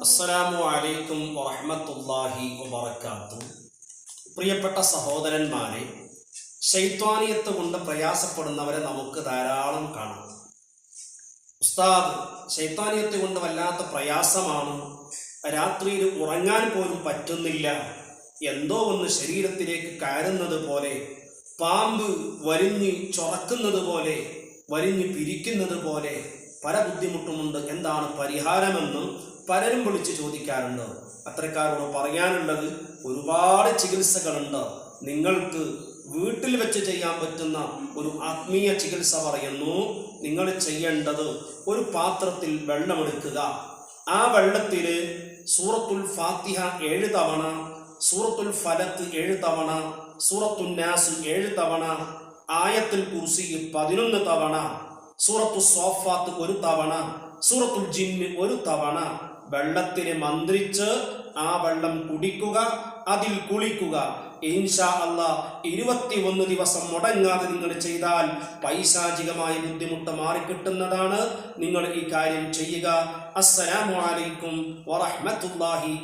അസ്സലാമു അലൈക്കും വറഹ്മത്തുള്ളാഹി വബറകാതുഹു. പ്രിയപ്പെട്ട സഹോദരന്മാരെ ശൈത്വാനിയത്ത് കൊണ്ട് പ്രയാസപ്പെടുന്നവരെ നമുക്ക് ധാരാളം കാണാം. ഉസ്താദ് ശൈത്താനിയത്ത് കൊണ്ട് വല്ലാത്ത പ്രയാസമാണ്. രാത്രിയിൽ ഉറങ്ങാൻ പോലും പറ്റുന്നില്ല. എന്തോ ഒന്ന് ശരീരത്തിലേക്ക് കയറുന്നത് പോലെ പാമ്പ് വരിഞ്ഞ് ചൊറക്കുന്നത് പോലെ വരിഞ്ഞ് പിരിക്കുന്നത് പോലെ പല ബുദ്ധിമുട്ടുമുണ്ട്. എന്താണ് പരിഹാരമെന്ന് പലരും വിളിച്ച് ചോദിക്കാറുണ്ട്. അത്തരക്കാരോട് പറയാനുള്ളത് ഒരുപാട് ചികിത്സകളുണ്ട്. നിങ്ങൾക്ക് വീട്ടിൽ വെച്ച് ചെയ്യാൻ പറ്റുന്ന ഒരു ആത്മീയ ചികിത്സ പറയുന്നു. നിങ്ങൾ ചെയ്യേണ്ടത് ഒരു പാത്രത്തിൽ വെള്ളമെടുക്കുക ആ വെള്ളത്തിൽ സൂറത്തുൽ ഫാത്തിഹ ഏഴ് തവണ സൂറത്തുൽ ഫലത്ത് ഏഴ് തവണ സൂറത്തുൽ നാസ് ഏഴ് തവണ ആയത്തുൽ കുർസി പതിനൊന്ന് തവണ സൂറത്തു സോഫാത്ത് ഒരു തവണ സൂറത്തുൽ ജിന്ന് ഒരു തവണ വെള്ളത്തിന് മന്ത്രിച്ച് ആ വെള്ളം കുടിക്കുക അതിൽ കുളിക്കുക. ഇൻഷാ അല്ല ഇരുപത്തിയൊന്ന് ദിവസം മുടങ്ങാതെ നിങ്ങൾ ചെയ്താൽ പൈശാചികമായ ബുദ്ധിമുട്ട് മാറിക്കിട്ടുന്നതാണ്. നിങ്ങൾ ഈ കാര്യം ചെയ്യുക. അസ്സലാമു അലൈക്കും വറഹ്മത്തുള്ളാഹി